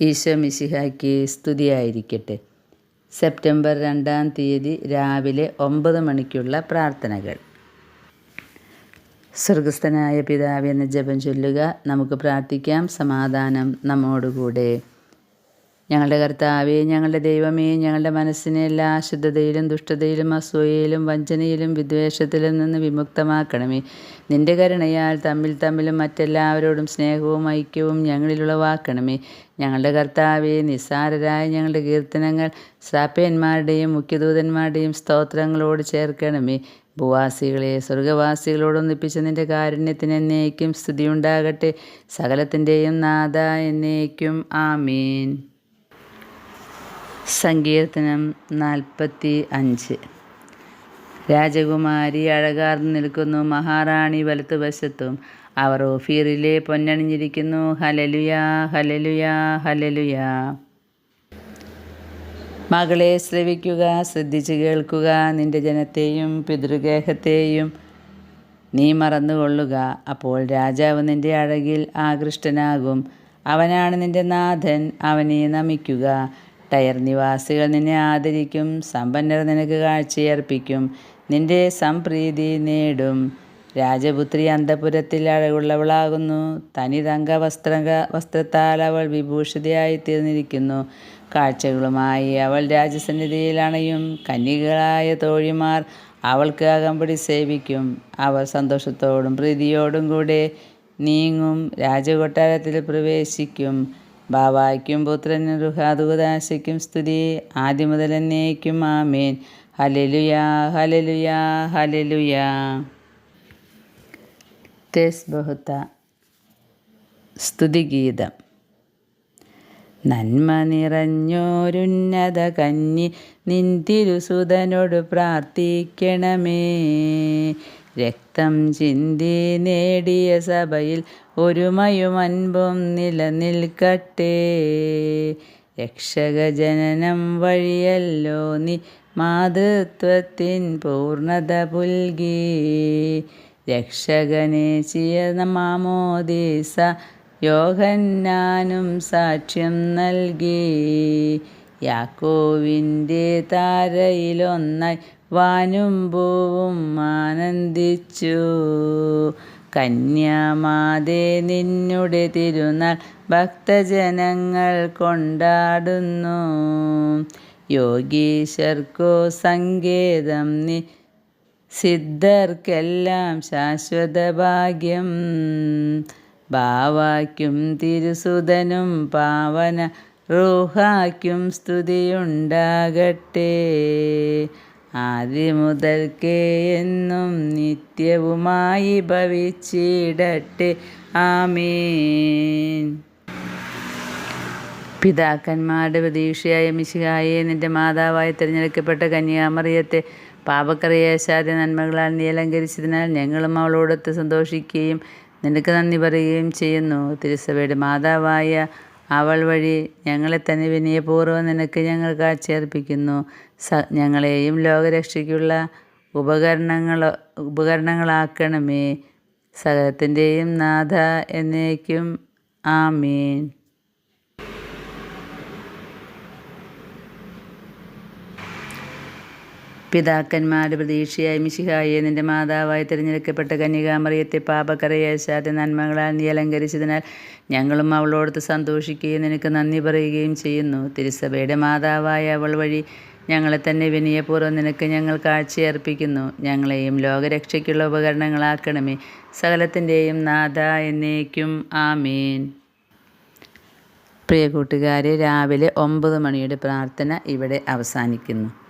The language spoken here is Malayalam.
ഈശോ മിശിഹായ്ക്ക് സ്തുതിയായിരിക്കട്ടെ. സെപ്റ്റംബർ രണ്ടാം തീയതി രാവിലെ ഒമ്പത് മണിക്കുള്ള പ്രാർത്ഥനകൾ. സ്വർഗസ്ഥനായ പിതാവ് എന്ന ജപം ചൊല്ലുക നമുക്ക് പ്രാർത്ഥിക്കാം. സമാധാനം നമ്മോടുകൂടെ. ഞങ്ങളുടെ കർത്താവേ ഞങ്ങളുടെ ദൈവമേ ഞങ്ങളുടെ മനസ്സിനെ എല്ലാ അശുദ്ധതയിലും ദുഷ്ടതയിലും അസൂയയിലും വഞ്ചനയിലും വിദ്വേഷത്തിലും നിന്ന് വിമുക്തമാക്കണമേ. നിന്റെ കരുണയാൽ തമ്മിൽ തമ്മിലും മറ്റെല്ലാവരോടും സ്നേഹവും ഐക്യവും ഞങ്ങളിലുളവാക്കണമേ ഞങ്ങളുടെ കർത്താവേ നിസ്സാരരായ ഞങ്ങളുടെ കീർത്തനങ്ങൾ ശ്രാപ്പയന്മാരുടെയും മുഖ്യദൂതന്മാരുടെയും സ്തോത്രങ്ങളോട് ചേർക്കണമേ. ഭൂവാസികളെ സ്വർഗവാസികളോടൊന്നിപ്പിച്ച നിന്റെ കാരുണ്യത്തിന് എന്നേക്കും സ്തുതിയുണ്ടാകട്ടെ. സകലത്തിന്റെയും നാഥ എന്നേക്കും. ആമീൻ. സങ്കീർത്തനം നാൽപ്പത്തി അഞ്ച് രാജകുമാരി അഴകാർന്നു നിൽക്കുന്നു മഹാറാണി വലത്തുവശത്തും. അവർ ഓഫീറിലെ പൊന്നണിഞ്ഞിരിക്കുന്നു. ഹലലുയാ ഹലലുയാ ഹലലുയാ മകളെ ശ്രവിക്കുക ശ്രദ്ധിച്ചു കേൾക്കുക നിന്റെ ജനത്തെയും പിതൃഗേഹത്തെയും നീ മറന്നുകൊള്ളുക. അപ്പോൾ രാജാവ് നിന്റെ അഴകിൽ ആകൃഷ്ടനാകും. അവനാണ് നിന്റെ നാഥൻ അവനെ നമിക്കുക. ടയർ നിവാസികൾ നിന്നെ ആദരിക്കും. സമ്പന്നർ നിനക്ക് കാഴ്ചയർപ്പിക്കും. നിന്റെ സംപ്രീതി നേടും. രാജപുത്രി അന്തപുരത്തിൽ അഴകുള്ളവളാകുന്നു. തനി തങ്ക വസ്ത്ര വസ്ത്രത്താൽ അവൾ വിഭൂഷിതയായി തീർന്നിരിക്കുന്നു കാഴ്ചകളുമായി അവൾ രാജസന്നിധിയിൽ അണയും. കന്യകളായ തോഴിമാർ അവൾക്ക് അകമ്പടി സേവിക്കും. അവർ സന്തോഷത്തോടും പ്രീതിയോടും കൂടെ നീങ്ങും. രാജകൊട്ടാരത്തിൽ പ്രവേശിക്കും. ബാവായ്ക്കും പുത്രനും റുഹാദുദാശയ്ക്കും സ്തുതി. ആദ്യം മുതൽ എന്നേക്കും ആമേൻ. ഹലലുയാ ഹലലുയാ ഹലലുയാ തെസ് ബഹുത്ത സ്തുതിഗീതം നന്മ നിറഞ്ഞോരുന്നത കന്നി നിൻ തിരുസുതനോട് പ്രാർത്ഥിക്കണമേ. രക്തം ചിന്തി നേടിയ സഭയിൽ ഒരുമയും അൻപും നിലനിൽക്കട്ടെ. രക്ഷകജനനം വഴിയല്ലോ നീ മാതൃത്വത്തിൻ പൂർണത പുൽകി. രക്ഷകനേശിയ മാമോദീസ യോഹന്നാനും സാക്ഷ്യം നൽകി. യാക്കോവിന്റെ താരയിലൊന്നായി വാനും പൂവും ആനന്ദിച്ചു. കന്യാമാതേ നിന്നുടെ തിരുനാൾ ഭക്തജനങ്ങൾ കൊണ്ടാടുന്നു. യോഗീശർക്കോ സങ്കേതം നി സിദ്ധർക്കെല്ലാം ശാശ്വത ഭാഗ്യം. ബാവാക്കും തിരുസുതനും പാവന റൂഹാക്കും സ്തുതിയുണ്ടാകട്ടെ. ആദ്യം മുതൽക്കേ എന്നും നിത്യവുമായി ഭവിച്ചിടട്ടെ. ആമീൻ. പിതാക്കന്മാരുടെ പ്രതീക്ഷയായ മിശിഹായെ നിന്റെ മാതാവായി തിരഞ്ഞെടുക്കപ്പെട്ട കന്യാമറിയത്തെ പാപക്കറിയേശാതെ നന്മകളാൽ നീ അലങ്കരിച്ചതിനാൽ ഞങ്ങളും അവളോടൊത്ത് സന്തോഷിക്കുകയും നിനക്ക് നന്ദി പറയുകയും ചെയ്യുന്നു. തിരുസഭയുടെ മാതാവായ അവൾ വഴി ഞങ്ങളെ തന്നെ വിനയപൂർവം നിനക്ക് ഞങ്ങൾ കാഴ്ചയർപ്പിക്കുന്നു. സ ഞങ്ങളെയും ലോകരക്ഷയ്ക്കുള്ള ഉപകരണങ്ങൾ ഉപകരണങ്ങളാക്കണമേ. സകലത്തിന്റെയും നാഥ എന്നേക്കും. ആമീൻ. പിതാക്കന്മാരുടെ പ്രതീക്ഷയായി മിശിഹായെ നിന്റെ മാതാവായി തിരഞ്ഞെടുക്കപ്പെട്ട കന്യകാമറിയത്തെ പാപക്കരയേശാതെ നന്മകളാൽ നീ അലങ്കരിച്ചതിനാൽ ഞങ്ങളും അവളോടത്ത് സന്തോഷിക്കുകയും നിനക്ക് നന്ദി പറയുകയും ചെയ്യുന്നു. തിരുസഭയുടെ മാതാവായ അവൾ വഴി ഞങ്ങളെ തന്നെ വിനയപൂർവം നിനക്ക് ഞങ്ങൾ കാഴ്ചയർപ്പിക്കുന്നു. ഞങ്ങളെയും ലോകരക്ഷയ്ക്കുള്ള ഉപകരണങ്ങളാക്കണമേ. സകലത്തിന്റെയും നാഥ എന്നേക്കും. ആമീൻ. പ്രിയ കൂട്ടുകാരെ രാവിലെ ഒമ്പത് മണിയുടെ പ്രാർത്ഥന ഇവിടെ അവസാനിക്കുന്നു.